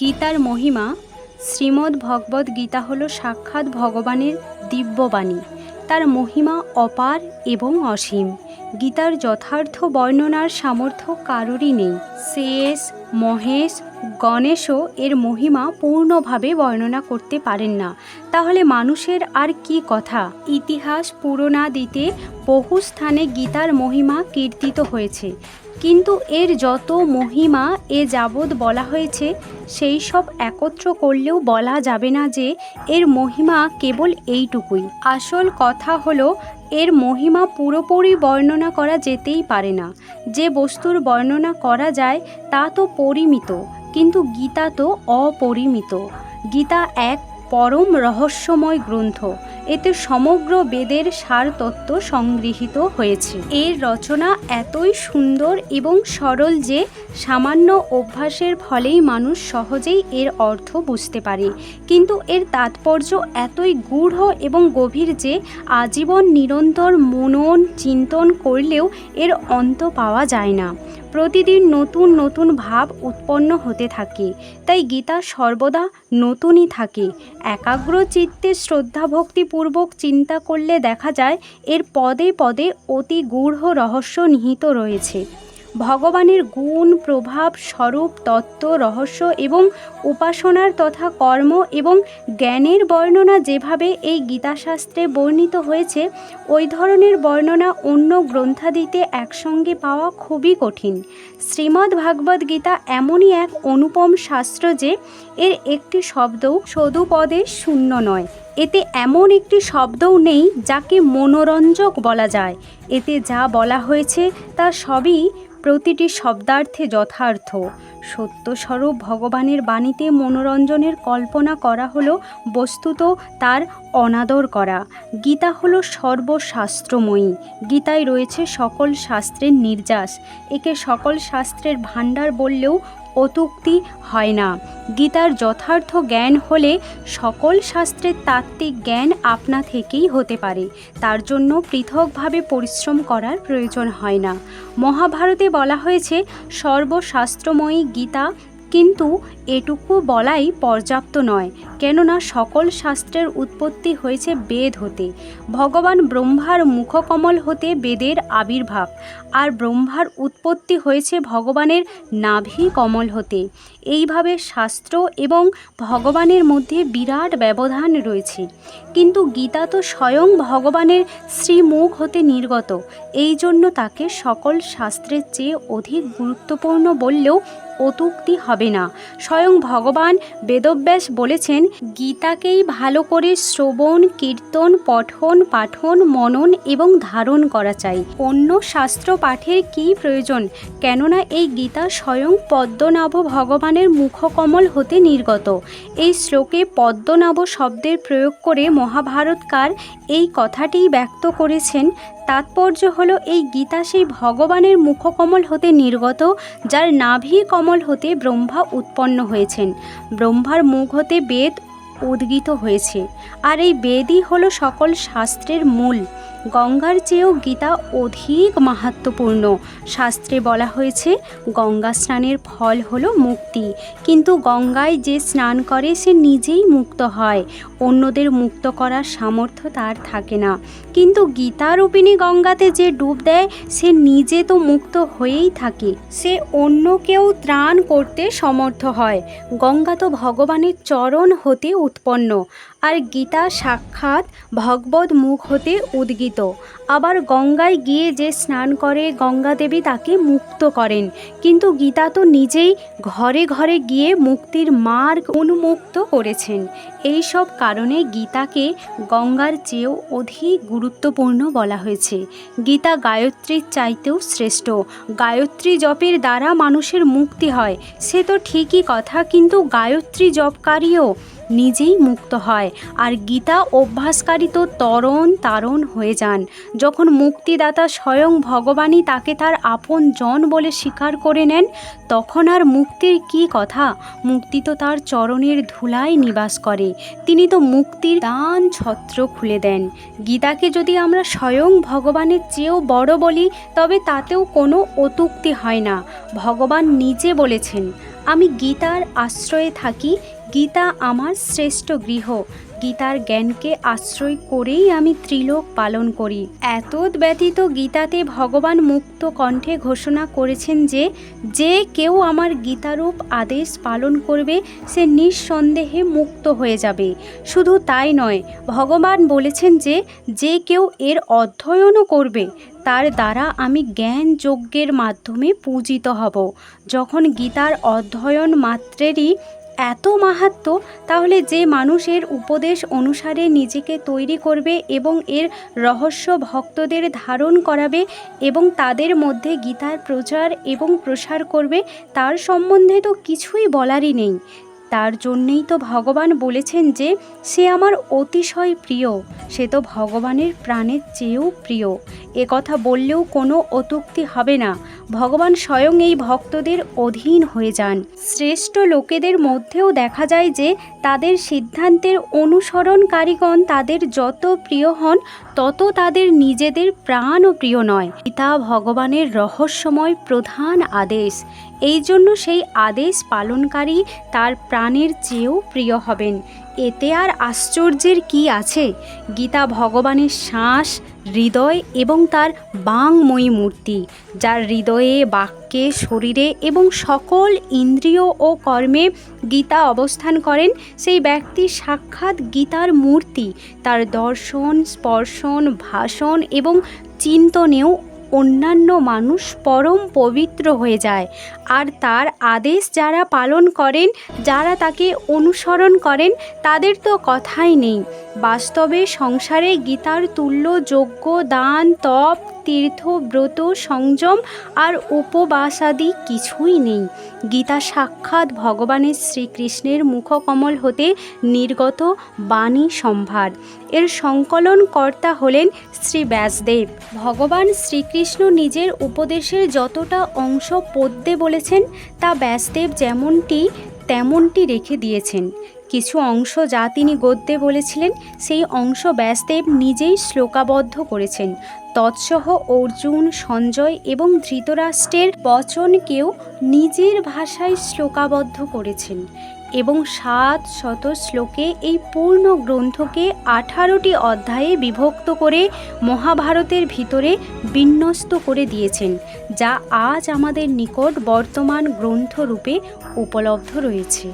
গীতার মহিমা, শ্রীমদ্ ভগবদ্ গীতা হল সাক্ষাৎ ভগবানের দিব্যবাণী। তার মহিমা অপার এবং অসীম। গীতার যথার্থ বর্ণনার সামর্থ্য কারোরই নেই। শেষ মহেশ, গণেশও এর মহিমা পূর্ণভাবে বর্ণনা করতে পারেন না। তাহলে মানুষের আর কি কথা? ইতিহাস পুরোনাদিতে বহু স্থানে গীতার মহিমা কীর্তিত হয়েছে। কিন্তু এর যত মহিমা এ যাবৎ বলা হয়েছে, সেই সব একত্র করলেও বলা যাবে না যে এর মহিমা কেবল এইটুকুই। আসল কথা হলো, এর মহিমা পুরোপুরি বর্ণনা করা যেতেই পারে না। যে বস্তুর বর্ণনা করা যায়, তা তো পরিমিত, কিন্তু গীতা তো অপরিমিত। গীতা এক পরম রহস্যময় গ্রন্থ। এতে সমগ্র বেদের সার তত্ত্ব সংগৃহীত হয়েছে। এর রচনা এতই সুন্দর এবং সরল যে, সামান্য অভ্যাসের ফলেই মানুষ সহজেই এর অর্থ বুঝতে পারে। কিন্তু এর তাৎপর্য এতই গূঢ় এবং গভীর যে, আজীবন নিরন্তর মনন, চিন্তন করলেও এর অন্ত পাওয়া যায় না। প্রতিদিন নতুন নতুন ভাব উৎপন্ন হতে থাকে, তাই গীতা সর্বদা নতুনই থাকে। একাগ্র চিত্তে শ্রদ্ধা ভক্তিপূর্বক চিন্তা করলে দেখা যায়, এর পদে পদে অতি গূঢ় রহস্য নিহিত রয়েছে। ভগবানের গুণ, প্রভাব, স্বরূপ, তত্ত্ব, রহস্য এবং উপাসনার তথা কর্ম এবং জ্ঞানের বর্ণনা যেভাবে এই গীতাশাস্ত্রে বর্ণিত হয়েছে, ওই ধরনের বর্ণনা অন্য গ্রন্থাদিতে একসঙ্গে পাওয়া খুবই কঠিন। শ্রীমদ্ ভাগবত গীতা এমনই এক অনুপম শাস্ত্র যে, এর একটি শব্দও সদুপদে শূন্য নয়। এতে এমন একটি শব্দও নেই যাকে মনোরঞ্জক বলা যায়। এতে যা বলা হয়েছে তা সবই প্রতিটি শব্দার্থে যথার্থ। সত্যস্বরূপ ভগবানের বাণীতে মনোরঞ্জনের কল্পনা করা হলো বস্তুত তার অনাদর করা। গীতা হলো সর্বশাস্ত্রময়ী। গীতায় রয়েছে সকল শাস্ত্রের নির্যাস। একে সকল শাস্ত্রের ভাণ্ডার বললেও অতুক্তি হয় না। গীতার যথার্থ জ্ঞান হলে সকল শাস্ত্রের তাত্ত্বিক জ্ঞান আপনা থেকেই হতে পারে। তার জন্য পৃথকভাবে পরিশ্রম করার প্রয়োজন হয় না। মহাভারতে বলা হয়েছে, সর্বশাস্ত্রময়ী গীতা কিন্তু এটুকু বলাই পর্যাপ্ত নয়, কেননা সকল শাস্ত্রের উৎপত্তি হয়েছে বেদ হতে। ভগবান ব্রহ্মার মুখকমল হতে বেদের আবির্ভাব, আর ব্রহ্মার উৎপত্তি হয়েছে ভগবানের নাভি কমল হতে। এইভাবে শাস্ত্র এবং ভগবানের মধ্যে বিরাট ব্যবধান রয়েছে। কিন্তু গীতা তো স্বয়ং ভগবানের শ্রীমুখ হতে নির্গত এই জন্য তাকে সকল শাস্ত্রের চেয়ে অধিক গুরুত্বপূর্ণ বললেও অতুক্তি হবে না। স্বয়ং ভগবান বেদব্যাস বলেছেন, গীতাকেই ভালো করে শ্রবণ, কীর্তন, পঠন, পাঠন, মনন এবং ধারণ করা চাই। অন্য শাস্ত্র পাঠের কী প্রয়োজন? কেননা এই গীতা স্বয়ং পদ্মনাভ ভগবানের মুখকমল হতে নির্গত। এই শ্লোকে পদ্মনাভ শব্দের প্রয়োগ করে মহাভারতকার এই কথাটিই ব্যক্ত করেছেন তাৎপর্য হল এই গীতা সেই ভগবানের মুখকমল হতে নির্গত, যার নাভি কমল হতে ব্রহ্মা উৎপন্ন হয়েছেন। ব্রহ্মার মুখ হতে বেদ উদ্গীত হয়েছে। আর এই বেদই হলো সকল শাস্ত্রের মূল। গঙ্গার চেয়েও গীতা অধিক মাহাত্মপূর্ণ। শাস্ত্রে বলা হয়েছে, গঙ্গা স্নানের ফল হলো মুক্তি। কিন্তু গঙ্গায় যে স্নান করে, সে নিজেই মুক্ত হয়। অন্যদের মুক্ত করার সামর্থ্য তার থাকে না। কিন্তু গীতারূপিণী গঙ্গাতে যে ডুব দেয়, সে নিজে তো মুক্ত হয়েই থাকে। সে অন্যকেও ত্রাণ করতে সমর্থ হয়। গঙ্গা তো ভগবানের চরণ হতে উৎপন্ন। আর গীতা সাক্ষাৎ ভগবত মুখ হতে উদ্গীত। আবার গঙ্গায় গিয়ে যে স্নান করে গঙ্গা দেবী তাকে মুক্ত করেন। কিন্তু গীতা তো নিজেই ঘরে ঘরে গিয়ে মুক্তির মার্গ উন্মুক্ত করেছেন। এই সব কারণে গীতাকে গঙ্গার চেয়েও অধিক গুরুত্বপূর্ণ বলা হয়েছে। গীতা গায়ত্রীর চাইতেও শ্রেষ্ঠ। গায়ত্রী জপের দ্বারা মানুষের মুক্তি হয়। সে তো ঠিকই কথা, কিন্তু গায়ত্রী জপকারীও নিজেই মুক্ত হয়। আর গীতা অভ্যাসকারী তো তরণ তারণ হয়ে যান। যখন মুক্তিদাতা স্বয়ং ভগবানই তাকে তার আপন জন বলে স্বীকার করে নেন, তখন আর মুক্তির কি কথা? মুক্তি তো তার চরণের ধুলায় নিবাস করে। তিনি তো মুক্তির দান ছত্র খুলে দেন। গীতাকে যদি আমরা স্বয়ং ভগবানের চেয়েও বড় বলি, তবে তাতেও কোনো অতুক্তি হয় না। ভগবান নিজে বলেছেন, আমি গীতার আশ্রয়ে থাকি গীতা আমার শ্রেষ্ঠ গৃহ। গীতার জ্ঞানকে আশ্রয় করেই আমি ত্রিলোক পালন করি। এতদ ব্যতীত গীতাতে ভগবান মুক্ত কণ্ঠে ঘোষণা করেছেন যে যে কেউ আমার গীতারূপ আদেশ পালন করবে, সে নিঃসন্দেহে মুক্ত হয়ে যাবে। শুধু তাই নয়, ভগবান বলেছেন যে যে কেউ এর অধ্যয়নও করবে, তার দ্বারা আমি জ্ঞান যজ্ঞের মাধ্যমে পূজিত হব। যখন গীতার অধ্যয়ন মাত্রেরই এত মাহাত্ম, তাহলে যে মানুষের উপদেশ অনুসারে নিজেকে তৈরি করবে এবং এর রহস্য ভক্তদের ধারণ করাবে এবং তাদের মধ্যে গীতার প্রচার এবং প্রসার করবে, তার সম্বন্ধে তো কিছুই বলারই নেই। তার জন্যেই তো ভগবান বলেছেন যে, সে আমার অতিশয় প্রিয়। সে তো ভগবানের প্রাণের চেয়েও প্রিয়। এ কথা বললেও কোনো অতুক্তি হবে না। ভগবান স্বয়ং এই ভক্তদের অধীন হয়ে যান। শ্রেষ্ঠ লোকেদের মধ্যেও দেখা যায় যে, তাদের সিদ্ধান্তের অনুসরণকারীগণ তাদের যত প্রিয় হন, তত তাদের নিজেদের প্রাণও প্রিয় নয়। পিতা ভগবানের রহস্যময় প্রধান আদেশ। এই জন্য সেই আদেশ পালনকারী তার প্রাণের চেয়েও প্রিয় হবেন। এতে আর আশ্চর্যের কি আছে? গীতা ভগবানের শ্বাস, হৃদয় এবং তার বাংময়ী মূর্তি, যার হৃদয়ে, বাক্যে, শরীরে এবং সকল ইন্দ্রিয় ও কর্মে গীতা অবস্থান করেন, সেই ব্যক্তি সাক্ষাৎ গীতার মূর্তি। তার দর্শন, স্পর্শন, ভাষণ এবং চিন্তনেও অন্যান্য মানুষ পরম পবিত্র হয়ে যায়। আর তার আদেশ যারা পালন করেন, যারা তাকে অনুসরণ করেন, তাদের তো কথাই নেই। বাস্তবে সংসারে গীতার তুল্য, যোগ্য, দান, তপ তীর্থ ব্রত সংযম আর উপবাসাদি কিছুই নেই। গীতা সাক্ষাৎ ভগবানের শ্রীকৃষ্ণের মুখকমল হতে নির্গত বাণী সম্ভার। এর সংকলন কর্তা হলেন শ্রী ব্যাসদেব। ভগবান শ্রীকৃষ্ণ নিজের উপদেশের যতটা অংশ পদ্যে বলেছেন, তা ব্যাসদেব যেমনটি তেমনটি রেখে দিয়েছেন। কিছু অংশ যা তিনি গদ্যে বলেছিলেন, সেই অংশ ব্যাসদেব নিজেই শ্লোকাবদ্ধ করেছেন। তৎসহ অর্জুন, সঞ্জয় এবং ধৃতরাষ্ট্রের বচনকেও নিজের ভাষায় শ্লোকাবদ্ধ করেছেন এবং সাত শত শ্লোকে এই পূর্ণ গ্রন্থকে আঠারোটি অধ্যায়ে বিভক্ত করে মহাভারতের ভিতরে বিন্যস্ত করে দিয়েছেন, যা আজ আমাদের নিকট বর্তমান গ্রন্থরূপে উপলব্ধ রয়েছে।